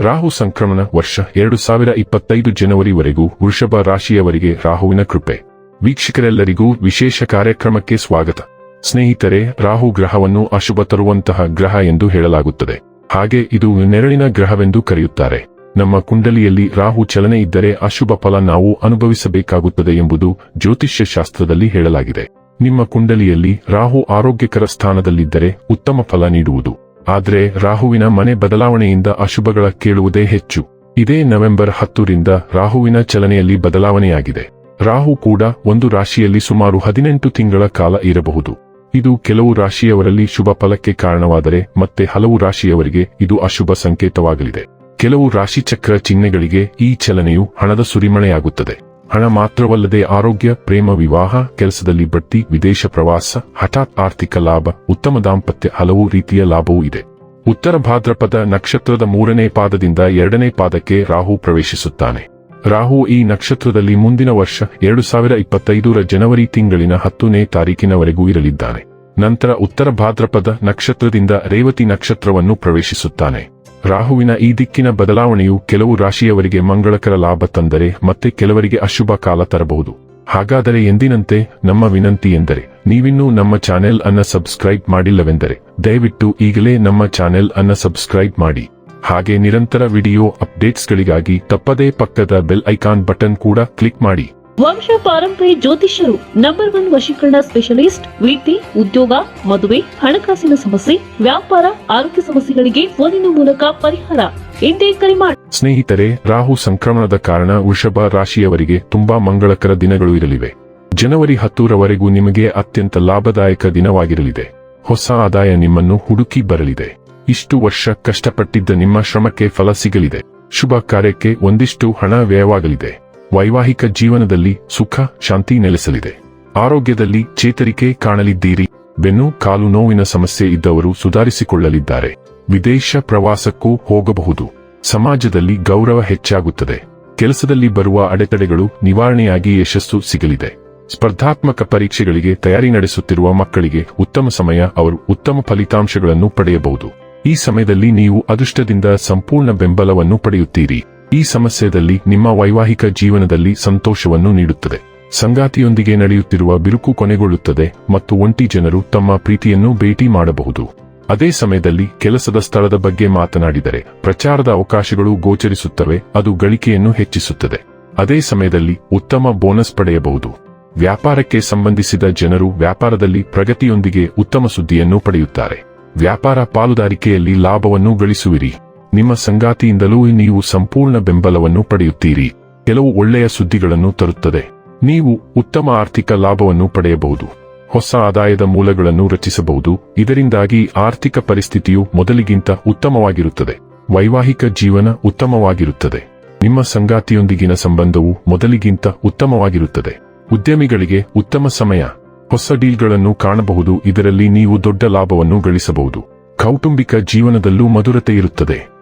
ರಾಹು ಸಂಕ್ರಮಣ ವರ್ಷ ಎರಡು ಸಾವಿರ ಇಪ್ಪತ್ತೈದು ಜನವರಿವರೆಗೂ ವೃಷಭ ರಾಶಿಯವರಿಗೆ ರಾಹುವಿನ ಕೃಪೆ. ವೀಕ್ಷಕರೆಲ್ಲರಿಗೂ ವಿಶೇಷ ಕಾರ್ಯಕ್ರಮಕ್ಕೆ ಸ್ವಾಗತ. ಸ್ನೇಹಿತರೆ, ರಾಹು ಗ್ರಹವನ್ನು ಅಶುಭ ತರುವಂತಹ ಗ್ರಹ ಎಂದು ಹೇಳಲಾಗುತ್ತದೆ. ಹಾಗೆ ಇದು ನೆರಳಿನ ಗ್ರಹವೆಂದು ಕರೆಯುತ್ತಾರೆ. ನಮ್ಮ ಕುಂಡಲಿಯಲ್ಲಿ ರಾಹು ಚಲನೆ ಇದ್ದರೆ ಅಶುಭ ಫಲ ನಾವು ಅನುಭವಿಸಬೇಕಾಗುತ್ತದೆ ಎಂಬುದು ಜ್ಯೋತಿಷ್ಯ ಶಾಸ್ತ್ರದಲ್ಲಿ ಹೇಳಲಾಗಿದೆ. ನಿಮ್ಮ ಕುಂಡಲಿಯಲ್ಲಿ ರಾಹು ಆರೋಗ್ಯಕರ ಸ್ಥಾನದಲ್ಲಿದ್ದರೆ ಉತ್ತಮ ಫಲ ನೀಡುವುದು. ಆದರೆ ರಾಹುವಿನ ಮನೆ ಬದಲಾವಣೆಯಿಂದ ಅಶುಭಗಳ ಕೇಳುವುದೇ ಹೆಚ್ಚು. ಇದೇ ನವೆಂಬರ್ ಹತ್ತರಿಂದ ರಾಹುವಿನ ಚಲನೆಯಲ್ಲಿ ಬದಲಾವಣೆಯಾಗಿದೆ. ರಾಹು ಕೂಡ ಒಂದು ರಾಶಿಯಲ್ಲಿ ಸುಮಾರು ಹದಿನೆಂಟು ತಿಂಗಳ ಕಾಲ ಇರಬಹುದು. ಇದು ಕೆಲವು ರಾಶಿಯವರಲ್ಲಿ ಶುಭ ಫಲಕ್ಕೆ ಕಾರಣವಾದರೆ ಮತ್ತೆ ಹಲವು ರಾಶಿಯವರಿಗೆ ಇದು ಅಶುಭ ಸಂಕೇತವಾಗಲಿದೆ. ಕೆಲವು ರಾಶಿಚಕ್ರ ಚಿಹ್ನೆಗಳಿಗೆ ಈ ಚಲನೆಯು ಹಣದ ಸುರಿಮಳೆಯಾಗುತ್ತದೆ. ಹಣ ಮಾತ್ರವಲ್ಲದೆ ಆರೋಗ್ಯ, ಪ್ರೇಮ, ವಿವಾಹ, ಕೆಲಸದಲ್ಲಿ ಬಡ್ತಿ, ವಿದೇಶ ಪ್ರವಾಸ, ಹಠಾತ್ ಆರ್ಥಿಕ ಲಾಭ, ಉತ್ತಮ ದಾಂಪತ್ಯ ಹಲವು ರೀತಿಯ ಲಾಭವೂ ಇದೆ. ಉತ್ತರ ಭಾದ್ರಪದ ನಕ್ಷತ್ರದ ಮೂರನೇ ಪಾದದಿಂದ ಎರಡನೇ ಪಾದಕ್ಕೆ ರಾಹು ಪ್ರವೇಶಿಸುತ್ತಾನೆ. ರಾಹು ಈ ನಕ್ಷತ್ರದಲ್ಲಿ ಮುಂದಿನ ವರ್ಷ ಎರಡು ಸಾವಿರ ಇಪ್ಪತ್ತೈದರ ಜನವರಿ ತಿಂಗಳಿನ ಹತ್ತನೇ ತಾರೀಕಿನವರೆಗೂ ಇರಲಿದ್ದಾನೆ. ನಂತರ ಉತ್ತರ ಭಾದ್ರಪದ ನಕ್ಷತ್ರದಿಂದ ರೇವತಿ ನಕ್ಷತ್ರವನ್ನು ಪ್ರವೇಶಿಸುತ್ತಾನೆ. ರಾಹುವಿನ ಈ ದಿಕ್ಕಿನ ಬದಲಾವಣೆಯು ಕೆಲವು ರಾಶಿಯವರಿಗೆ ಮಂಗಳಕರ ಲಾಭ ತಂದರೆ ಮತ್ತೆ ಕೆಲವರಿಗೆ ಅಶುಭ ಕಾಲ ತರಬಹುದು. ಹಾಗಾದರೆ ಎಂದಿನಂತೆ? ನಮ್ಮ ವಿನಂತಿ ಎಂದರೆ, ನೀವಿನ್ನೂ ನಮ್ಮ ಚಾನೆಲ್ ಅನ್ನ ಸಬ್ಸ್ಕ್ರೈಬ್ ಮಾಡಿಲ್ಲವೆಂದರೆ, ದಯವಿಟ್ಟು ಈಗಲೇ ನಮ್ಮ ಚಾನೆಲ್ ಅನ್ನ ಸಬ್ಸ್ಕ್ರೈಬ್ ಮಾಡಿ. ಹಾಗೆ ನಿರಂತರ ವಿಡಿಯೋ ಅಪ್ಡೇಟ್ಸ್ಗಳಿಗಾಗಿ ತಪ್ಪದೇ ಪಕ್ಕದ ಬೆಲ್ ಐಕಾನ್ ಬಟನ್ ಕೂಡ ಕ್ಲಿಕ್ ಮಾಡಿ. ವಂಶ ಪಾರಂಪರ್ಯ ಜ್ಯೋತಿಷ್ಯರು ನಂಬರ್ ಒನ್ ವಶೀಕರಣ ಸ್ಪೆಷಲಿಸ್ಟ್ ವೃತ್ತಿ ಉದ್ಯೋಗ, ಮದುವೆ, ಹಣಕಾಸಿನ ಸಮಸ್ಯೆ, ವ್ಯಾಪಾರ, ಆರೋಗ್ಯ ಸಮಸ್ಯೆಗಳಿಗೆ ಫೋನಿನ ಮೂಲಕ ಪರಿಹಾರ. ಇಂದೇ ಕರೆ ಮಾಡಿ ಸ್ನೇಹಿತರೆ, ರಾಹು ಸಂಕ್ರಮಣದ ಕಾರಣ ವೃಷಭ ರಾಶಿಯವರಿಗೆ ತುಂಬಾ ಮಂಗಳಕರ ದಿನಗಳು ಇರಲಿವೆ. ಜನವರಿ ಹತ್ತೂರವರೆಗೂ ನಿಮಗೆ ಅತ್ಯಂತ ಲಾಭದಾಯಕ ದಿನವಾಗಿರಲಿದೆ. ಹೊಸ ಆದಾಯ ನಿಮ್ಮನ್ನು ಹುಡುಕಿ ಬರಲಿದೆ. ಇಷ್ಟು ವರ್ಷ ಕಷ್ಟಪಟ್ಟಿದ್ದ ನಿಮ್ಮ ಶ್ರಮಕ್ಕೆ ಫಲ ಸಿಗಲಿದೆ. ಶುಭ ಕಾರ್ಯಕ್ಕೆ ಒಂದಿಷ್ಟು ಹಣ ವ್ಯಯವಾಗಲಿದೆ. ವೈವಾಹಿಕ ಜೀವನದಲ್ಲಿ ಸುಖ, ಶಾಂತಿ ನೆಲೆಸಲಿದೆ. ಆರೋಗ್ಯದಲ್ಲಿ ಚೇತರಿಕೆ ಕಾಣಲಿದ್ದೀರಿ. ಬೆನ್ನು, ಕಾಲು ನೋವಿನ ಸಮಸ್ಯೆ ಇದ್ದವರು ಸುಧಾರಿಸಿಕೊಳ್ಳಲಿದ್ದಾರೆ. ವಿದೇಶ ಪ್ರವಾಸಕ್ಕೂ ಹೋಗಬಹುದು. ಸಮಾಜದಲ್ಲಿ ಗೌರವ ಹೆಚ್ಚಾಗುತ್ತದೆ. ಕೆಲಸದಲ್ಲಿ ಬರುವ ಅಡೆತಡೆಗಳು ನಿವಾರಣೆಯಾಗಿ ಯಶಸ್ಸು ಸಿಗಲಿದೆ. ಸ್ಪರ್ಧಾತ್ಮಕ ಪರೀಕ್ಷೆಗಳಿಗೆ ತಯಾರಿ ನಡೆಸುತ್ತಿರುವ ಮಕ್ಕಳಿಗೆ ಉತ್ತಮ ಸಮಯ, ಅವರು ಉತ್ತಮ ಫಲಿತಾಂಶಗಳನ್ನು ಪಡೆಯಬಹುದು. ಈ ಸಮಯದಲ್ಲಿ ನೀವು ಅದೃಷ್ಟದಿಂದ ಸಂಪೂರ್ಣ ಬೆಂಬಲವನ್ನು ಪಡೆಯುತ್ತೀರಿ. ಈ ಸಮಸ್ಯೆದಲ್ಲಿ ನಿಮ್ಮ ವೈವಾಹಿಕ ಜೀವನದಲ್ಲಿ ಸಂತೋಷವನ್ನು ನೀಡುತ್ತದೆ. ಸಂಗಾತಿಯೊಂದಿಗೆ ನಡೆಯುತ್ತಿರುವ ಬಿರುಕು ಕೊನೆಗೊಳ್ಳುತ್ತದೆ ಮತ್ತು ಒಂಟಿ ಜನರು ತಮ್ಮ ಪ್ರೀತಿಯನ್ನು ಭೇಟಿ ಮಾಡಬಹುದು. ಅದೇ ಸಮಯದಲ್ಲಿ ಕೆಲಸದ ಸ್ಥಳದ ಬಗ್ಗೆ ಮಾತನಾಡಿದರೆ ಪ್ರಚಾರದ ಅವಕಾಶಗಳು ಗೋಚರಿಸುತ್ತವೆ, ಅದು ಗಳಿಕೆಯನ್ನು ಹೆಚ್ಚಿಸುತ್ತದೆ. ಅದೇ ಸಮಯದಲ್ಲಿ ಉತ್ತಮ ಬೋನಸ್ ಪಡೆಯಬಹುದು. ವ್ಯಾಪಾರಕ್ಕೆ ಸಂಬಂಧಿಸಿದ ಜನರು ವ್ಯಾಪಾರದಲ್ಲಿ ಪ್ರಗತಿಯೊಂದಿಗೆ ಉತ್ತಮ ಸುದ್ದಿಯನ್ನು ಪಡೆಯುತ್ತಾರೆ. ವ್ಯಾಪಾರ ಪಾಲುದಾರಿಕೆಯಲ್ಲಿ ಲಾಭವನ್ನು ಗಳಿಸುವಿರಿ. ನಿಮ್ಮ ಸಂಗಾತಿಯಿಂದಲೂ ನೀವು ಸಂಪೂರ್ಣ ಬೆಂಬಲವನ್ನು ಪಡೆಯುತ್ತೀರಿ. ಕೆಲವು ಒಳ್ಳೆಯ ಸುದ್ದಿಗಳನ್ನು ತರುತ್ತದೆ. ನೀವು ಉತ್ತಮ ಆರ್ಥಿಕ ಲಾಭವನ್ನು ಪಡೆಯಬಹುದು. ಹೊಸ ಆದಾಯದ ಮೂಲಗಳನ್ನು ರಚಿಸಬಹುದು. ಇದರಿಂದಾಗಿ ಆರ್ಥಿಕ ಪರಿಸ್ಥಿತಿಯು ಮೊದಲಿಗಿಂತ ಉತ್ತಮವಾಗಿರುತ್ತದೆ. ವೈವಾಹಿಕ ಜೀವನ ಉತ್ತಮವಾಗಿರುತ್ತದೆ. ನಿಮ್ಮ ಸಂಗಾತಿಯೊಂದಿಗಿನ ಸಂಬಂಧವು ಮೊದಲಿಗಿಂತ ಉತ್ತಮವಾಗಿರುತ್ತದೆ. ಉದ್ಯಮಿಗಳಿಗೆ ಉತ್ತಮ ಸಮಯ. ಹೊಸ ಡೀಲ್ಗಳನ್ನು ಕಾಣಬಹುದು. ಇದರಲ್ಲಿ ನೀವು ದೊಡ್ಡ ಲಾಭವನ್ನು ಗಳಿಸಬಹುದು. ಕೌಟುಂಬಿಕ ಜೀವನದಲ್ಲೂ ಮಧುರತೆ ಇರುತ್ತದೆ.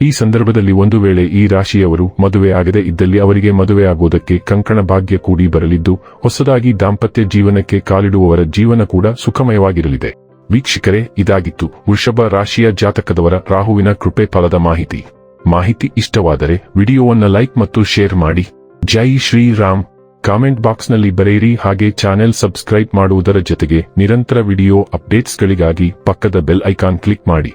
ಈ ಸಂದರ್ಭದಲ್ಲಿ ಒಂದು ವೇಳೆ ಈ ರಾಶಿಯವರು ಮದುವೆ ಆಗದೆ ಇದ್ದಲ್ಲಿ ಅವರಿಗೆ ಮದುವೆ ಆಗುವುದಕ್ಕೆ ಕಂಕಣ ಭಾಗ್ಯ ಕೂಡಿ ಬರಲಿದ್ದು, ಹೊಸದಾಗಿ ದಾಂಪತ್ಯ ಜೀವನಕ್ಕೆ ಕಾಲಿಡುವವರ ಜೀವನ ಕೂಡ ಸುಖಮಯವಾಗಿರಲಿದೆ. ವೀಕ್ಷಕರೇ, ಇದಾಗಿತ್ತು ವೃಷಭ ರಾಶಿಯ ಜಾತಕದವರ ರಾಹುವಿನ ಕೃಪೆ ಫಲದ ಮಾಹಿತಿ. ಮಾಹಿತಿ ಇಷ್ಟವಾದರೆ ವಿಡಿಯೋವನ್ನು ಲೈಕ್ ಮತ್ತು ಶೇರ್ ಮಾಡಿ. ಜೈ ಶ್ರೀರಾಮ್. ಕಾಮೆಂಟ್ ಬಾಕ್ಸ್ನಲ್ಲಿ ಬರೆಯಿರಿ ಹಾಗೆ ಚಾನೆಲ್ ಸಬ್ಸ್ಕ್ರೈಬ್ ಮಾಡುವುದರ ಜೊತೆಗೆ ನಿರಂತರ ವಿಡಿಯೋ ಅಪ್ಡೇಟ್ಸ್ಗಳಿಗಾಗಿ ಪಕ್ಕದ ಬೆಲ್ ಐಕಾನ್ ಕ್ಲಿಕ್ ಮಾಡಿ.